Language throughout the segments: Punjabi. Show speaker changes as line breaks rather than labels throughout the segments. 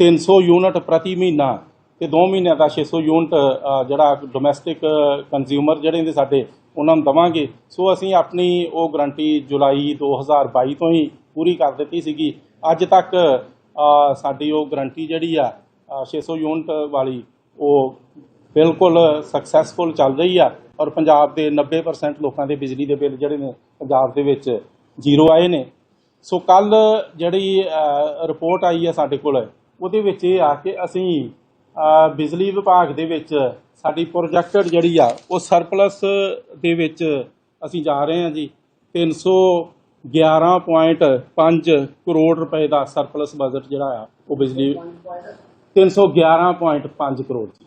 300 ਯੂਨਿਟ ਪ੍ਰਤੀ ਮਹੀਨਾ ਤੇ 2 ਮਹੀਨਿਆਂ ਦਾ 600 ਯੂਨਿਟ ਜਿਹੜਾ ਡੋਮੈਸਟਿਕ ਕੰਜ਼ਿਊਮਰ ਜਿਹੜੇ ਨੇ ਸਾਡੇ ਉਹਨਾਂ ਨੂੰ ਦਵਾਂਗੇ। ਸੋ ਅਸੀਂ ਆਪਣੀ ਉਹ ਗਰੰਟੀ ਜੁਲਾਈ 2022 ਤੋਂ ਹੀ ਪੂਰੀ ਕਰ ਦਿੱਤੀ ਸੀਗੀ। ਅੱਜ ਤੱਕ ਸਾਡੀ ਉਹ ਗਰੰਟੀ ਜਿਹੜੀ ਆ ਅ, 600 ਯੂਨਿਟ ਵਾਲੀ ਉਹ ਬਿਲਕੁਲ ਸਕਸੈਸਫੁਲ ਚੱਲ ਰਹੀ ਆ। ਔਰ ਪੰਜਾਬ ਦੇ 90% ਲੋਕਾਂ ਦੇ ਬਿਜਲੀ ਦੇ ਬਿੱਲ ਜਿਹੜੇ ਨੇ ਪੰਜਾਬ ਦੇ ਵਿੱਚ ਜ਼ੀਰੋ ਆਏ ਨੇ। ਸੋ ਕੱਲ ਜਿਹੜੀ ਰਿਪੋਰਟ ਆਈ ਹੈ ਸਾਡੇ ਕੋਲ ਉਹਦੇ ਵਿੱਚ ਇਹ ਆ ਕਿ ਅਸੀਂ ਬਿਜਲੀ ਵਿਭਾਗ ਦੇ ਵਿੱਚ ਸਾਡੀ ਪ੍ਰੋਜੈਕਟਡ ਜਿਹੜੀ ਆ, ਉਹ ਸਰਪਲਸ ਦੇ ਵਿੱਚ ਅਸੀਂ ਜਾ ਰਹੇ ਹਾਂ ਜੀ। 311.5 ਕਰੋੜ ਰੁਪਏ ਦਾ ਸਰਪਲਸ ਬਜਟ ਜਿਹੜਾ ਆ, ਉਹ ਬਿਜਲੀ 311.5 ਕਰੋੜ ਜੀ।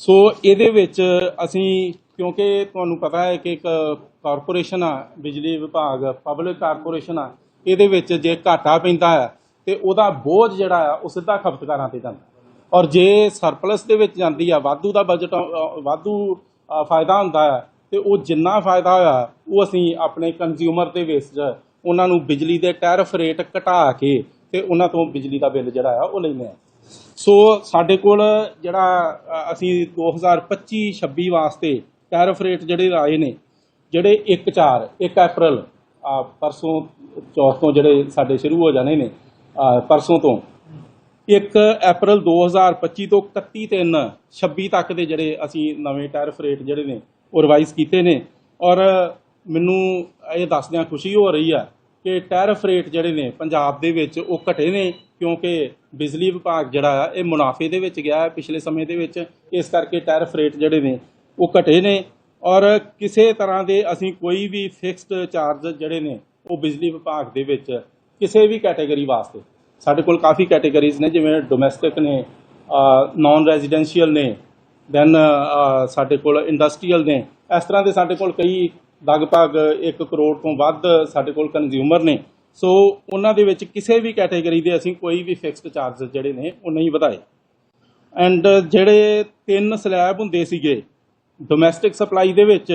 ਸੋ ਇਹਦੇ ਵਿੱਚ ਅਸੀਂ, ਕਿਉਂਕਿ ਤੁਹਾਨੂੰ ਪਤਾ ਹੈ ਕਿ ਇੱਕ ਕਾਰਪੋਰੇਸ਼ਨ ਆ, ਬਿਜਲੀ ਵਿਭਾਗ ਪਬਲਿਕ ਕਾਰਪੋਰੇਸ਼ਨ ਆ, ਇਹਦੇ ਵਿੱਚ ਜੇ ਘਾਟਾ ਪੈਂਦਾ ਹੈ ਤੇ ਉਹਦਾ ਬੋਝ ਜਿਹੜਾ ਆ ਉਹ ਸਿੱਧਾ ਖਪਤਕਾਰਾਂ ਤੇ ਜਾਂਦਾ। ਔਰ ਜੇ ਸਰਪਲਸ ਦੇ ਵਿੱਚ ਜਾਂਦੀ ਆ ਵਾਧੂ ਦਾ ਬਜਟ ਵਾਧੂ ਫਾਇਦਾ ਹੁੰਦਾ ਹੈ ਤੇ ਉਹ ਜਿੰਨਾ ਫਾਇਦਾ ਹੋਇਆ ਉਹ ਅਸੀਂ ਆਪਣੇ ਕੰਜ਼ਿਊਮਰ ਦੇ ਵਿੱਚ ਉਹਨਾਂ ਨੂੰ ਬਿਜਲੀ ਦੇ ਟੈਰਫ ਰੇਟ ਘਟਾ ਕੇ ਤੇ ਉਹਨਾਂ ਤੋਂ ਬਿਜਲੀ ਦਾ ਬਿੱਲ ਜਿਹੜਾ ਆ ਉਹ ਲੈਂਦੇ ਆ। ਸੋ ਸਾਡੇ ਕੋਲ ਜਿਹੜਾ ਅ, ਅਸੀਂ 2025-26 ਵਾਸਤੇ ਟੈਰਫ ਰੇਟ ਜਿਹੜੇ ਆਏ ਨੇ ਜਿਹੜੇ 1 4 1 ਅਪ੍ਰੈਲ ਪਰਸੋਂ ਚੌਥ ਤੋਂ ਜਿਹੜੇ ਸਾਡੇ ਸ਼ੁਰੂ ਹੋ ਜਾਣੇ ਨੇ ਪਰਸੋਂ ਤੋਂ। 1 ਅਪ੍ਰੈਲ 2025 ਤੋਂ 31 3 26 ਤੱਕ ਦੇ ਜਿਹੜੇ ਅਸੀਂ ਨਵੇਂ ਟੈਰਿਫ ਰੇਟ ਜਿਹੜੇ ਨੇ, ਉਹ ਰਿਵਾਈਜ਼ ਕੀਤੇ ਨੇ। ਔਰ ਮੈਨੂੰ ਇਹ ਦੱਸਦਿਆਂ ਖੁਸ਼ੀ ਹੋ ਰਹੀ ਆ ਕਿ ਟੈਰਿਫ ਰੇਟ ਜਿਹੜੇ ਨੇ ਪੰਜਾਬ ਦੇ ਵਿੱਚ ਉਹ ਘਟੇ ਨੇ, ਕਿਉਂਕਿ ਬਿਜਲੀ ਵਿਭਾਗ ਜਿਹੜਾ ਆ, ਇਹ ਮੁਨਾਫੇ ਦੇ ਵਿੱਚ ਗਿਆ ਹੈ ਪਿਛਲੇ ਸਮੇਂ ਦੇ ਵਿੱਚ। ਇਸ ਕਰਕੇ ਟੈਰਿਫ ਰੇਟ ਜਿਹੜੇ ਨੇ, ਉਹ ਘਟੇ ਨੇ। ਔਰ ਕਿਸੇ ਤਰ੍ਹਾਂ ਦੇ ਅਸੀਂ ਕੋਈ ਵੀ ਫਿਕਸਡ ਚਾਰਜ ਜਿਹੜੇ ਨੇ, ਉਹ ਬਿਜਲੀ ਵਿਭਾਗ ਦੇ ਵਿੱਚ ਕਿਸੇ ਵੀ ਕੈਟਾਗਰੀ ਵਾਸਤੇ। ਸਾਡੇ ਕੋਲ ਕਾਫੀ ਕੈਟਾਗਰੀਜ਼ ਨੇ, ਜਿਵੇਂ ਡੋਮੈਸਟਿਕ ਨੇ ਨਾਨ ਰੈਜ਼ੀਡੈਂਸ਼ੀਅਲ ਨੇ ਦੈਨ ਸਾਡੇ ਕੋਲ ਇੰਡਸਟਰੀਅਲ ਨੇ। ਇਸ ਤਰ੍ਹਾਂ ਦੇ ਸਾਡੇ ਕੋਲ ਕਈ ਲਗਭਗ 1 ਕਰੋੜ ਤੋਂ ਵੱਧ ਸਾਡੇ ਕੋਲ ਕੰਜ਼ਿਊਮਰ ਨੇ। ਸੋ ਉਹਨਾਂ ਦੇ ਵਿੱਚ ਕਿਸੇ ਵੀ ਕੈਟਾਗਰੀ ਦੇ ਅਸੀਂ ਕੋਈ ਵੀ ਫਿਕਸਡ ਚਾਰजेस ਜਿਹੜੇ ਨੇ, ਉਹ ਨਹੀਂ ਵਧਾਏ। ਐਂਡ ਜਿਹੜੇ ਤਿੰਨ ਸਲੈਬ ਹੁੰਦੇ ਸੀਗੇ ਡੋਮੈਸਟਿਕ ਸਪਲਾਈ ਦੇ ਵਿੱਚ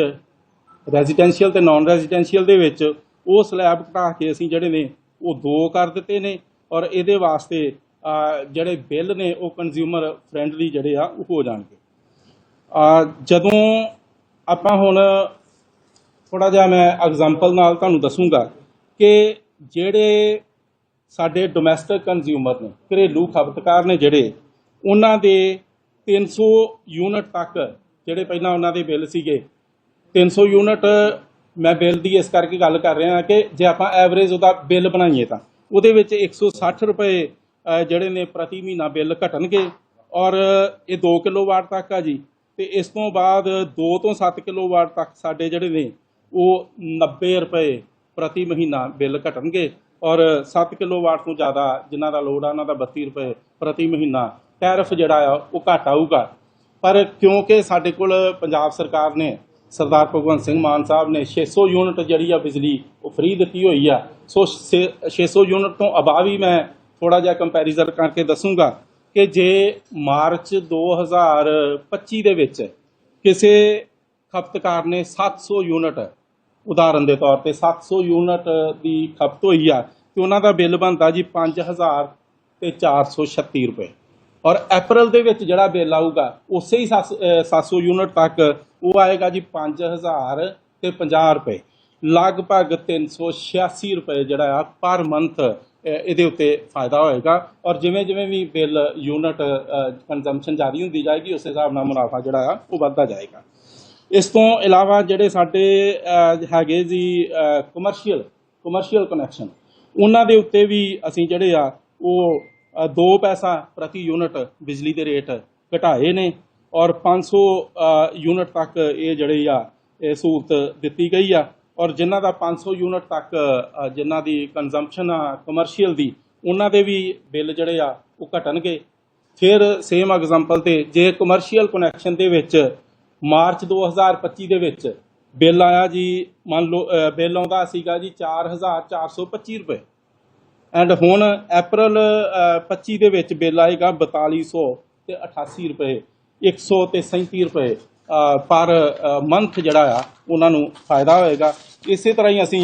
ਰੈਜ਼ੀਡੈਂਸ਼ੀਅਲ ਤੇ ਨਾਨ ਰੈਜ਼ੀਡੈਂਸ਼ੀਅਲ ਦੇ ਵਿੱਚ, ਉਹ ਸਲੈਬ ਘਟਾ ਕੇ ਅਸੀਂ ਜਿਹੜੇ ਨੇ ਉਹ ਦੋ ਕਰ ਦਿੱਤੇ ਨੇ ਔਰ ਇਹਦੇ ਵਾਸਤੇ ਜਿਹੜੇ ਬਿੱਲ ਨੇ ਉਹ ਕੰਜ਼ਿਊਮਰ ਫ੍ਰੈਂਡਲੀ ਜਿਹੜੇ ਆ ਉਹ ਹੋ ਜਾਣਗੇ। ਅਹ, ਜਦੋਂ ਆਪਾਂ ਹੁਣ ਥੋੜਾ ਜਿਹਾ ਮੈਂ ਐਗਜ਼ਾਮਪਲ ਨਾਲ ਤੁਹਾਨੂੰ ਦੱਸੂਗਾ ਕਿ ਜਿਹੜੇ ਸਾਡੇ ਡੋਮੈਸਟਿਕ ਕੰਜ਼ਿਊਮਰ ਨੇ ਘਰੇਲੂ ਖਪਤਕਾਰ ਨੇ ਜਿਹੜੇ ਉਹਨਾਂ ਦੇ 300 ਯੂਨਿਟ ਤੱਕ ਜਿਹੜੇ ਪਹਿਲਾਂ ਉਹਨਾਂ ਦੇ ਬਿੱਲ ਸੀਗੇ 300 ਯੂਨਿਟ ਮੈਂ ਬਿੱਲ ਦੀ ਇਸ ਕਰਕੇ ਗੱਲ ਕਰ ਰਿਹਾ ਕਿ ਜੇ ਆਪਾਂ ਐਵਰੇਜ ਉਹਦਾ ਬਿੱਲ ਬਣਾਈਏ ਤਾਂ, ਉਹਦੇ ਵਿੱਚ 160 ਰੁਪਏ ਜਿਹੜੇ ਨੇ ਪ੍ਰਤੀ ਮਹੀਨਾ ਬਿੱਲ ਘਟਣਗੇ ਔਰ ਇਹ 2 ਕਿਲੋਵਾਟ ਤੱਕ ਆ ਜੀ। ਤੇ ਇਸ ਤੋਂ ਬਾਅਦ 2 ਤੋਂ 7 ਕਿਲੋਵਾਟ ਤੱਕ ਸਾਡੇ ਜਿਹੜੇ ਨੇ, ਉਹ 90 ਰੁਪਏ ਪ੍ਰਤੀ ਮਹੀਨਾ ਬਿੱਲ ਘਟਣਗੇ ਔਰ 7 ਕਿਲੋਵਾਟ ਤੋਂ ਜ਼ਿਆਦਾ ਜਿਨ੍ਹਾਂ ਦਾ ਲੋਡ ਆ, ਉਹਨਾਂ ਦਾ 32 ਰੁਪਏ ਪ੍ਰਤੀ ਮਹੀਨਾ ਟੈਰਿਫ ਜਿਹੜਾ ਆ, ਉਹ ਘਟ ਆਊਗਾ। ਪਰ ਕਿਉਂਕਿ ਸਾਡੇ ਕੋਲ ਪੰਜਾਬ ਸਰਕਾਰ ਨੇ ਸਰਦਾਰ ਭਗਵੰਤ ਸਿੰਘ ਮਾਨ ਸਾਹਿਬ ਨੇ 600 ਯੂਨਿਟ ਜਿਹੜੀ ਆ ਬਿਜਲੀ ਉਹ ਫ੍ਰੀ ਦਿੱਤੀ ਹੋਈ ਆ। ਸੋ ਛੇ- 600 ਯੂਨਿਟ ਤੋਂ ਅਬਾਵ ਹੀ ਮੈਂ ਥੋੜਾ ਜਿਹਾ ਕੰਪੈਰੀਜ਼ਨ ਕਰਕੇ ਦੱਸੂਗਾ ਕਿ ਜੇ ਮਾਰਚ 2025 ਦੇ ਵਿੱਚ ਕਿਸੇ ਖਪਤਕਾਰ ਨੇ 700 ਯੂਨਿਟ, ਉਦਾਹਰਨ ਦੇ ਤੌਰ ਤੇ 700 ਯੂਨਿਟ ਦੀ ਖਪਤ ਹੋਈ ਆ ਤੇ ਉਹਨਾਂ ਦਾ ਬਿੱਲ ਬਣਦਾ ਜੀ 5000 ਤੇ 436 ਰੁਪਏ। ਔਰ ਅਪ੍ਰੈਲ ਦੇ ਵਿੱਚ ਜਿਹੜਾ ਬਿੱਲ ਆਊਗਾ, ਉਸੇ ਹੀ ਸੱਤ- ਅਹ 700 ਯੂਨਿਟ ਤੱਕ ਉਹ ਆਏਗਾ ਜੀ 5000 ਤੇ 50 ਰੁਪਏ। ਲਗਭਗ 386 ਰੁਪਏ ਜਿਹੜਾ ਆ ਪਰ ਮੰਥ ਇਹਦੇ ਉੱਤੇ ਫਾਇਦਾ ਹੋਏਗਾ। ਔਰ ਜਿਵੇਂ ਜਿਵੇਂ ਵੀ ਬਿੱਲ ਯੂਨਿਟ ਕੰਜ਼ੰਪਸ਼ਨ ਜਾਰੀ ਹੁੰਦੀ ਜਾਏਗੀ, ਉਸੇ ਹਿਸਾਬ ਨਾਲ ਮੁਨਾਫਾ ਜਿਹੜਾ ਆ ਉਹ ਵੱਧਦਾ ਜਾਏਗਾ। ਇਸ ਤੋਂ ਇਲਾਵਾ ਜਿਹੜੇ ਸਾਡੇ ਹੈਗੇ ਜੀ ਕਮਰਸ਼ੀਅਲ ਕਮਰਸ਼ੀਅਲ ਕਨੈਕਸ਼ਨ ਉਹਨਾਂ ਦੇ ਉੱਤੇ ਵੀ ਅਸੀਂ ਜਿਹੜੇ ਆ ਉਹ 2 ਪੈਸਾ ਪ੍ਰਤੀ ਯੂਨਿਟ ਬਿਜਲੀ ਦੇ ਰੇਟ ਘਟਾਏ ਨੇ ਔਰ 500 ਅਹ, ਯੂਨਿਟ ਤੱਕ ਇਹ ਜਿਹੜੇ ਆ ਇਹ ਸਹੂਲਤ ਦਿੱਤੀ ਗਈ ਆ। ਔਰ ਜਿਨ੍ਹਾਂ ਦਾ 500 ਯੂਨਿਟ ਤੱਕ ਜਿਨ੍ਹਾਂ ਦੀ ਕੰਜ਼ੰਪਸ਼ਨ ਆ ਕਮਰਸ਼ੀਅਲ ਦੀ ਉਹਨਾਂ ਦੇ ਵੀ ਬਿੱਲ ਜਿਹੜੇ ਆ ਉਹ ਘਟਣਗੇ। ਫਿਰ ਸੇਮ ਐਗਜ਼ਾਮਪਲ ਤੇ ਜੇ ਕਮਰਸ਼ੀਅਲ ਕਨੈਕਸ਼ਨ ਦੇ ਵਿੱਚ ਮਾਰਚ 2025 ਦੇ ਵਿੱਚ ਬਿੱਲ ਆਇਆ ਜੀ ਮੰਨ ਲਓ ਬਿੱਲ ਆਉਂਦਾ ਸੀਗਾ ਜੀ 4425 ਰੁਪਏ। ਐਂਡ ਹੁਣ ਅਪ੍ਰੈਲ ਅਹ, 25 ਦੇ ਵਿੱਚ ਬਿੱਲ ਆਏਗਾ 4200 ਤੇ 88 ਰੁਪਏ 100 ਤੇ 37 ਰੁਪਏ ਪਰ ਮੰਥ ਜਿਹੜਾ ਆ ਉਹਨਾਂ ਨੂੰ ਫਾਇਦਾ ਹੋਏਗਾ। ਇਸੇ ਤਰ੍ਹਾਂ ਹੀ ਅਸੀਂ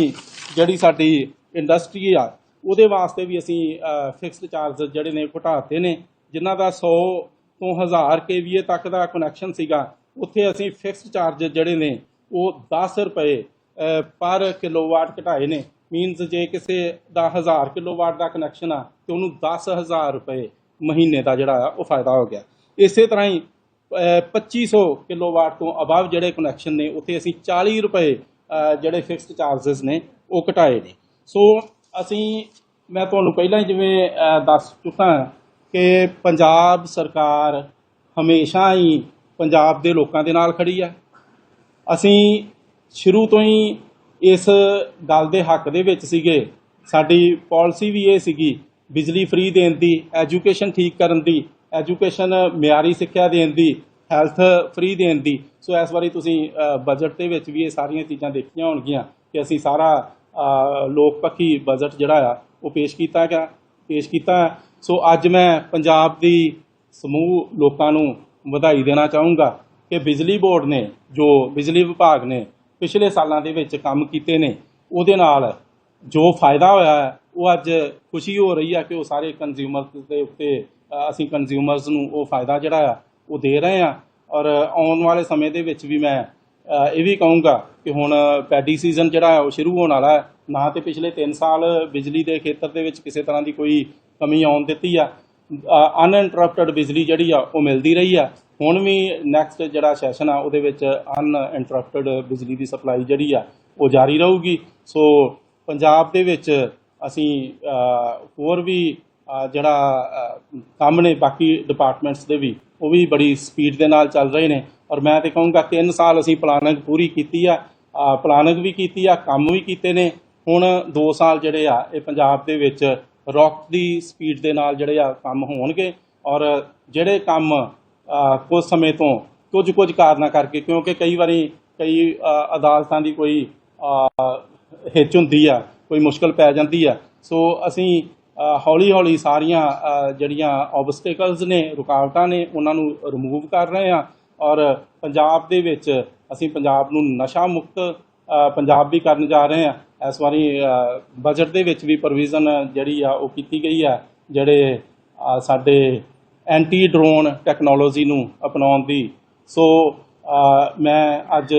ਜਿਹੜੀ ਸਾਡੀ ਇੰਡਸਟਰੀ ਆ ਉਹਦੇ ਵਾਸਤੇ ਵੀ ਅਸੀਂ ਫਿਕਸਡ ਚਾਰਜ ਜਿਹੜੇ ਨੇ ਘਟਾਤੇ ਨੇ ਜਿਨ੍ਹਾਂ ਦਾ 100 ਤੋਂ 1000 kVA ਤੱਕ ਦਾ ਕਨੈਕਸ਼ਨ ਸੀਗਾ ਉੱਥੇ ਅਸੀਂ ਫਿਕਸਡ ਚਾਰਜ ਜਿਹੜੇ ਨੇ ਉਹ 10 ਰੁਪਏ ਪਰ ਕਿਲੋਵਾਟ ਘਟਾਏ ਨੇ। ਮੀਨਸ ਜੇ ਕਿਸੇ ਦਾ 1000 ਕਿਲੋਵਾਟ ਦਾ ਕਨੈਕਸ਼ਨ ਆ ਤੇ ਉਹਨੂੰ 10000 ਰੁਪਏ ਮਹੀਨੇ ਦਾ ਜਿਹੜਾ ਆ ਉਹ ਫਾਇਦਾ ਹੋ ਗਿਆ। ਇਸੇ ਤਰ੍ਹਾਂ ਹੀ ਅ, 2500 ਕਿਲੋਵਾਟ ਤੋਂ ਅਬਵ ਜਿਹੜੇ ਕਨੈਕਸ਼ਨ ਨੇ ਉੱਥੇ ਅਸੀਂ 40 ਰੁਪਏ ਜਿਹੜੇ ਫਿਕਸਡ ਚਾਰजेस ਨੇ ਉਹ ਘਟਾਏ ਨੇ। ਸੋ ਅਸੀਂ ਮੈਂ ਤੁਹਾਨੂੰ ਪਹਿਲਾਂ ਹੀ ਜਿਵੇਂ ਦੱਸ ਚੁੱਕਾ ਕਿ ਪੰਜਾਬ ਸਰਕਾਰ ਹਮੇਸ਼ਾ ਹੀ ਪੰਜਾਬ ਦੇ ਲੋਕਾਂ ਦੇ ਨਾਲ ਖੜੀ ਹੈ ਅਸੀਂ ਸ਼ੁਰੂ ਤੋਂ ਹੀ ਇਸ ਗੱਲ ਦੇ ਹੱਕ ਦੇ ਵਿੱਚ ਸੀਗੇ ਸਾਡੀ ਪਾਲਿਸੀ ਵੀ ਇਹ ਸੀਗੀ, ਬਿਜਲੀ ਫ੍ਰੀ ਦੇਣ ਦੀ, ਐਜੂਕੇਸ਼ਨ ਠੀਕ ਕਰਨ ਦੀ, ਐਜੂਕੇਸ਼ਨ ਮਿਆਰੀ ਸਿੱਖਿਆ ਦੇਣ ਦੀ, ਹੈਲਥ ਫ੍ਰੀ ਦੇਣ ਦੀ ਸੋ ਇਸ ਵਾਰੀ ਤੁਸੀਂ ਬਜਟ ਦੇ ਵਿੱਚ ਵੀ ਇਹ ਸਾਰੀਆਂ ਚੀਜ਼ਾਂ ਦੇਖੀਆਂ ਹੋਣਗੀਆਂ ਕਿ ਅਸੀਂ ਸਾਰਾ ਲੋਕ ਪੱਖੀ ਬਜਟ ਜਿਹੜਾ ਆ, ਉਹ ਪੇਸ਼ ਕੀਤਾ ਗਿਆ, ਪੇਸ਼ ਕੀਤਾ ਹੈ। ਸੋ ਅੱਜ ਮੈਂ ਪੰਜਾਬ ਦੀ ਸਮੂਹ ਲੋਕਾਂ ਨੂੰ ਵਧਾਈ ਦੇਣਾ ਚਾਹੂੰਗਾ ਕਿ ਬਿਜਲੀ ਬੋਰਡ ਨੇ, ਜੋ ਬਿਜਲੀ ਵਿਭਾਗ ਨੇ ਪਿਛਲੇ ਸਾਲਾਂ ਦੇ ਵਿੱਚ ਕੰਮ ਕੀਤੇ ਨੇ। ਉਹਦੇ ਨਾਲ ਜੋ ਫਾਇਦਾ ਹੋਇਆ ਹੈ, ਉਹ ਅੱਜ ਖੁਸ਼ੀ ਹੋ ਰਹੀ ਆ ਕਿ ਉਹ ਸਾਰੇ ਕੰਜ਼ਿਊਮਰਸ ਦੇ ਉੱਤੇ ਅਸੀਂ ਕੰਜ਼ਿਊਮਰਸ ਨੂੰ ਉਹ ਫਾਇਦਾ ਜਿਹੜਾ ਆ, ਉਹ ਦੇ ਰਹੇ ਆ ਔਰ ਆਉਣ ਵਾਲੇ ਸਮੇਂ ਦੇ ਵਿੱਚ ਵੀ ਮੈਂ ਇਹ ਵੀ ਕਹੂੰਗਾ ਕਿ ਹੁਣ ਪੈਡੀ ਸੀਜ਼ਨ ਜਿਹੜਾ ਉਹ ਸ਼ੁਰੂ ਹੋਣ ਵਾਲਾ ਹੈ। ਨਾ ਤੇ ਪਿਛਲੇ 3 ਸਾਲ ਬਿਜਲੀ ਦੇ ਖੇਤਰ ਦੇ ਵਿੱਚ ਕਿਸੇ ਤਰ੍ਹਾਂ ਦੀ ਕੋਈ ਕਮੀ ਆਉਣ ਦਿੱਤੀ ਆ। ਅਨਇੰਟਰਪਟਡ ਬਿਜਲੀ ਜਿਹੜੀ ਆ, ਉਹ ਮਿਲਦੀ ਰਹੀ ਆ। ਹੁਣ ਵੀ ਨੈਕਸਟ ਜਿਹੜਾ ਸੈਸ਼ਨ ਆ, ਉਹਦੇ ਵਿੱਚ ਅਨਇੰਟਰਪਟਡ ਬਿਜਲੀ ਦੀ ਸਪਲਾਈ ਜਿਹੜੀ ਆ, ਉਹ ਜਾਰੀ ਰਹੂਗੀ। ਸੋ ਪੰਜਾਬ ਦੇ ਵਿੱਚ ਅਸੀਂ ਹੋਰ ਵੀ ਜਿਹੜਾ ਕੰਮ ਨੇ ਬਾਕੀ ਡਿਪਾਰਟਮੈਂਟਸ ਦੇ ਵੀ, ਉਹ ਵੀ ਬੜੀ ਸਪੀਡ ਦੇ ਨਾਲ ਚੱਲ ਰਹੇ ਨੇ। ਔਰ ਮੈਂ ਤੇ ਕਹੂੰਗਾ 3 ਸਾਲ ਅਸੀਂ ਪਲਾਨਿੰਗ ਪੂਰੀ ਕੀਤੀ ਆ। ਪਲਾਨਿੰਗ ਵੀ ਕੀਤੀ ਆ, ਕੰਮ ਵੀ ਕੀਤੇ ਨੇ। ਹੁਣ 2 ਸਾਲ ਜਿਹੜੇ ਆ, ਇਹ ਪੰਜਾਬ ਦੇ ਵਿੱਚ ਰੌਕ ਦੀ ਸਪੀਡ ਦੇ ਨਾਲ ਜਿਹੜੇ ਆ ਕੰਮ ਹੋਣਗੇ ਔਰ ਜਿਹੜੇ ਕੰਮ ਕੁਝ ਸਮੇਂ ਤੋਂ ਕੁਝ ਕੁਝ ਕਾਰਨਾਂ ਕਰਕੇ, ਕਿਉਂਕਿ ਕਈ ਵਾਰੀ ਕਈ ਅਦਾਲਤਾਂ ਦੀ ਕੋਈ ਹਿੱਚ ਹੁੰਦੀ ਆ, ਕੋਈ ਮੁਸ਼ਕਲ ਪੈ ਜਾਂਦੀ ਆ। ਸੋ ਅਸੀਂ ਹੌਲੀ ਹੌਲੀ ਸਾਰੀਆਂ ਜਿਹੜੀਆਂ ਆਬਸਟੈਕਲਸ ਨੇ, ਰੁਕਾਵਟਾਂ ਨੇ, ਉਹਨਾਂ ਨੂੰ ਰਿਮੂਵ ਕਰ ਰਹੇ ਆ। ਔਰ ਪੰਜਾਬ ਦੇ ਵਿੱਚ ਅਸੀਂ ਪੰਜਾਬ ਨੂੰ ਨਸ਼ਾ ਮੁਕਤ ਪੰਜਾਬ ਵੀ ਕਰਨ ਜਾ ਰਹੇ ਆ। ਇਸ ਵਾਰੀ ਬਜਟ ਦੇ ਵਿੱਚ ਵੀ ਪ੍ਰੋਵੀਜ਼ਨ ਜਿਹੜੀ ਆ, ਉਹ ਕੀਤੀ ਗਈ ਆ, ਜਿਹੜੇ ਸਾਡੇ ਐਂਟੀ ਡਰੋਨ ਟੈਕਨੋਲੋਜੀ ਨੂੰ ਅਪਣਾਉਣ ਦੀ। ਸੋ ਮੈਂ ਅੱਜ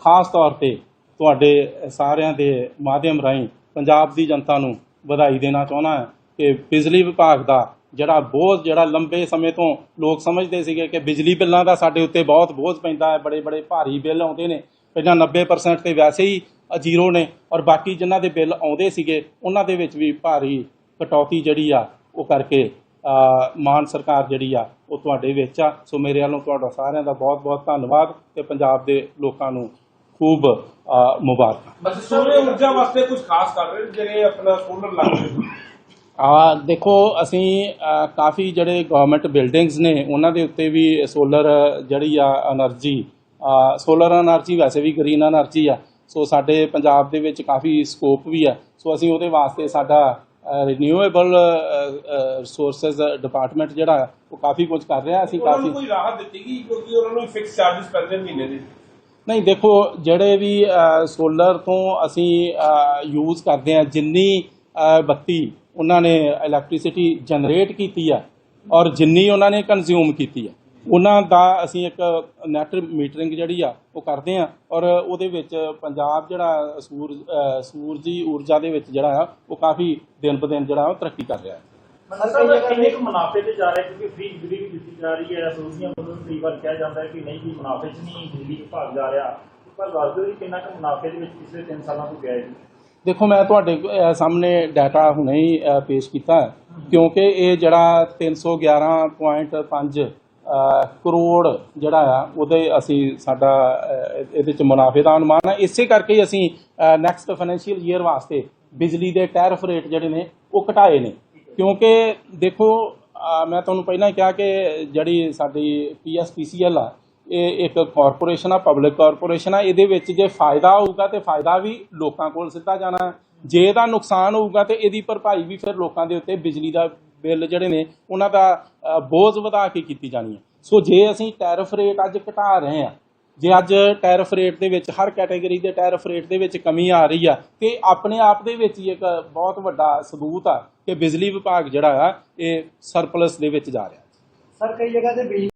ਖਾਸ ਤੌਰ ਤੇ ਤੁਹਾਡੇ ਸਾਰਿਆਂ ਦੇ ਮਾਧਿਅਮ ਰਾਹੀਂ ਪੰਜਾਬ ਦੀ ਜਨਤਾ ਨੂੰ ਵਧਾਈ ਦੇਣਾ ਚਾਹੁੰਦਾ ਹਾਂ ਕਿ ਬਿਜਲੀ ਵਿਭਾਗ ਦਾ ਜਿਹੜਾ ਬੋਝ ਜਿਹੜਾ ਲੰਬੇ ਸਮੇਂ ਤੋਂ ਲੋਕ ਸਮਝਦੇ ਸੀਗੇ ਕਿ ਬਿਜਲੀ ਬਿੱਲਾਂ ਦਾ ਸਾਡੇ ਉੱਤੇ ਬਹੁਤ ਬੋਝ ਪੈਂਦਾ ਹੈ। ਬੜੇ ਬੜੇ ਭਾਰੀ ਬਿੱਲ ਆਉਂਦੇ ਨੇ। ਪਹਿਲਾਂ 90% ਤੇ ਵੈਸੇ ਹੀ ਜ਼ੀਰੋ ਨੇ ਔਰ ਬਾਕੀ ਜਿਨ੍ਹਾਂ ਦੇ ਬਿੱਲ ਆਉਂਦੇ ਸੀਗੇ ਉਹਨਾਂ ਦੇ ਵਿੱਚ ਵੀ ਭਾਰੀ ਕਟੌਤੀ ਜਿਹੜੀ ਆ ਉਹ ਕਰਕੇ ਮਾਨ ਸਰਕਾਰ ਜਿਹੜੀ ਆ ਉਹ ਤੁਹਾਡੇ ਵਿੱਚ ਆ। ਸੋ ਮੇਰੇ ਵੱਲੋਂ ਤੁਹਾਡਾ ਸਾਰਿਆਂ ਦਾ ਬਹੁਤ ਬਹੁਤ ਧੰਨਵਾਦ ਤੇ ਪੰਜਾਬ ਦੇ ਲੋਕਾਂ ਨੂੰ ਖੂਬ ਮੁਬਾਰਕਾਂ।
ਸੋਲਰ ਊਰਜਾ ਵਾਸਤੇ ਕੁਝ ਖਾਸ ਕਰ ਰਹੇ ਜਿਹੜੇ ਆਪਣਾ ਸੋਲਰ ਲੱਗ ਰਹੇ
ਆ ਦੇਖੋ ਅਸੀਂ ਕਾਫੀ ਜਿਹੜੇ ਗਵਰਨਮੈਂਟ ਬਿਲਡਿੰਗਸ ਨੇ ਉਹਨਾਂ ਦੇ ਉੱਤੇ ਵੀ ਸੋਲਰ ਜਿਹੜੀ ਆ એનર્ਜੀ ਸੋਲਰ એનર્ਜੀ ਵੈਸੇ ਵੀ ਗ੍ਰੀਨ એનર્ਜੀ ਆ। ਸੋ ਸਾਡੇ ਪੰਜਾਬ ਦੇ ਵਿੱਚ ਕਾਫੀ ਸਕੋਪ ਵੀ ਆ। ਸੋ ਅਸੀਂ ਉਹਦੇ ਵਾਸਤੇ ਸਾਡਾ ਰੀਨਿਊਏਬਲ ਰਿਸੋਰਸਸ ਡਿਪਾਰਟਮੈਂਟ ਜਿਹੜਾ ਉਹ ਕਾਫੀ ਕੁਝ ਕਰ ਰਿਹਾ। ਅਸੀਂ ਕਾਫੀ
ਕੋਈ ਰਾਹਤ ਦਿੱਤੀਗੀ ਕਿਉਂਕਿ ਉਹਨਾਂ ਨੂੰ ਫਿਕਸ ਚਾਰजेस ਪੈਂਦੇ ਮਹੀਨੇ ਦੇ।
ਨਹੀਂ ਦੇਖੋ ਜਿਹੜੇ ਵੀ ਸੋਲਰ ਤੋਂ ਅਸੀਂ ਯੂਜ਼ ਕਰਦੇ ਆ ਜਿੰਨੀ ਬੱਤੀ ਉਹਨਾਂ ਨੇ ਇਲੈਕਟ੍ਰਿਸਿਟੀ ਜਨਰੇਟ ਕੀਤੀ ਆ ਔਰ ਜਿੰਨੀ ਉਹਨਾਂ ਨੇ ਕੰਜ਼ਿਊਮ ਕੀਤੀ ਆ। ਉਹਨਾਂ ਦਾ ਅਸੀਂ ਇੱਕ ਨੈਟ ਮੀਟਰਿੰਗ ਜਿਹੜੀ ਆ ਉਹ ਕਰਦੇ ਆ ਔਰ ਉਹਦੇ ਵਿੱਚ ਪੰਜਾਬ ਜਿਹੜਾ ਸੂਰਜ ਅ, ਸੂਰਜੀ ਊਰਜਾ ਦੇ ਵਿੱਚ ਜਿਹੜਾ ਆ ਉਹ ਕਾਫੀ ਦਿਨ ਬ ਦਿਨ ਜਿਹੜਾ ਉਹ ਤਰੱਕੀ ਕਰ ਰਿਹਾ ਹੈ।
ਮਤਲਬ ਕਿੰਨੇ ਕੁ ਮੁਨਾਫੇ ਤੇ ਜਾ ਰਿਹਾ ਕਿਉਂਕਿ ਫ੍ਰੀ ਬਿਜਲੀ ਵੀ ਦਿੱਤੀ ਜਾ ਰਹੀ ਹੈ ਸੋਸੀਆਂ ਵੱਲੋਂ ਕਈ ਵਾਰ ਕਿਹਾ ਜਾਂਦਾ ਹੈ ਕਿ ਨਹੀਂ ਜੀ ਮੁਨਾਫੇ 'ਚ ਨਹੀਂ ਬਿਜਲੀ ਵਿਭਾਗ ਜਾ ਰਿਹਾ। ਪਰ ਦੱਸ ਦਿਓ ਜੀ ਕਿੰਨਾ ਕੁ ਮੁਨਾਫੇ ਦੇ ਵਿੱਚ ਪਿਛਲੇ 3 ਸਾਲਾਂ ਤੋਂ ਗਿਆ ਹੈ
ਦੇਖੋ ਮੈਂ ਤੁਹਾਡੇ ਸਾਹਮਣੇ ਡਾਟਾ ਹੁਣੇ ਹੀ ਪੇਸ਼ ਕੀਤਾ ਕਿਉਂਕਿ ਇਹ ਜਿਹੜਾ 311.5 ਅਹ, ਕਰੋੜ ਜਿਹੜਾ ਆ, ਉਹਦੇ ਅਸੀਂ ਸਾਡਾ ਇਹਦੇ ਚ ਮੁਨਾਫੇ ਦਾ ਅਨੁਮਾਨ ਹੈ। ਇਸੇ ਕਰਕੇ ਹੀ ਅਸੀਂ ਨੈਕਸਟ ਫਾਈਨੈਂਸ਼ੀਅਲ ਈਅਰ ਵਾਸਤੇ ਬਿਜਲੀ ਦੇ ਟੈਰਿਫ ਰੇਟ ਜਿਹੜੇ ਨੇ, ਉਹ ਘਟਾਏ ਨੇ। ਕਿਉਂਕਿ ਦੇਖੋ ਮੈਂ ਤੁਹਾਨੂੰ ਪਹਿਲਾਂ ਹੀ ਕਿਹਾ ਕਿ ਜਿਹੜੀ ਸਾਡੀ ਪੀਐਸਪੀਸੀਐਲ ਆ, ਇਹ ਇੱਕ ਕਾਰਪੋਰੇਸ਼ਨ ਆ ਪਬਲਿਕ ਕਾਰਪੋਰੇਸ਼ਨ ਆ, ਇਹਦੇ ਵਿੱਚ ਜੇ ਫਾਇਦਾ ਹੋਊਗਾ ਤੇ ਫਾਇਦਾ ਵੀ ਲੋਕਾਂ ਕੋਲ ਸਿੱਧਾ ਜਾਣਾ ਜੇ ਇਹਦਾ ਨੁਕਸਾਨ ਹੋਊਗਾ ਤੇ ਇਹਦੀ ਭਰਪਾਈ ਵੀ ਫਿਰ ਲੋਕਾਂ ਦੇ ਉੱਤੇ ਬਿਜਲੀ ਦਾ ਬਿੱਲ ਜਿਹੜੇ ਨੇ, ਉਹਨਾਂ ਦਾ ਬੋਝ ਵਧਾ ਕੇ ਕੀਤੀ ਜਾਣੀ ਹੈ। ਸੋ ਜੇ ਅਸੀਂ ਟੈਰਿਫ ਰੇਟ ਅੱਜ ਘਟਾ ਰਹੇ ਹਾਂ, ਜੇ ਅੱਜ ਟੈਰਿਫ ਰੇਟ ਦੇ ਵਿੱਚ ਹਰ ਕੈਟਾਗਰੀ ਦੇ ਟੈਰਿਫ ਰੇਟ ਦੇ ਵਿੱਚ ਕਮੀ ਆ ਰਹੀ ਆ, ਤੇ ਆਪਣੇ ਆਪ ਦੇ ਵਿੱਚ ਹੀ ਇੱਕ ਬਹੁਤ ਵੱਡਾ ਸਬੂਤ ਆ ਕਿ ਬਿਜਲੀ ਵਿਭਾਗ ਜਿਹੜਾ ਆ, ਇਹ ਸਰਪਲਸ ਦੇ ਵਿੱਚ ਜਾ ਰਿਹਾ।
ਸਰ, ਕਈ ਜਗ੍ਹਾ ਤੇ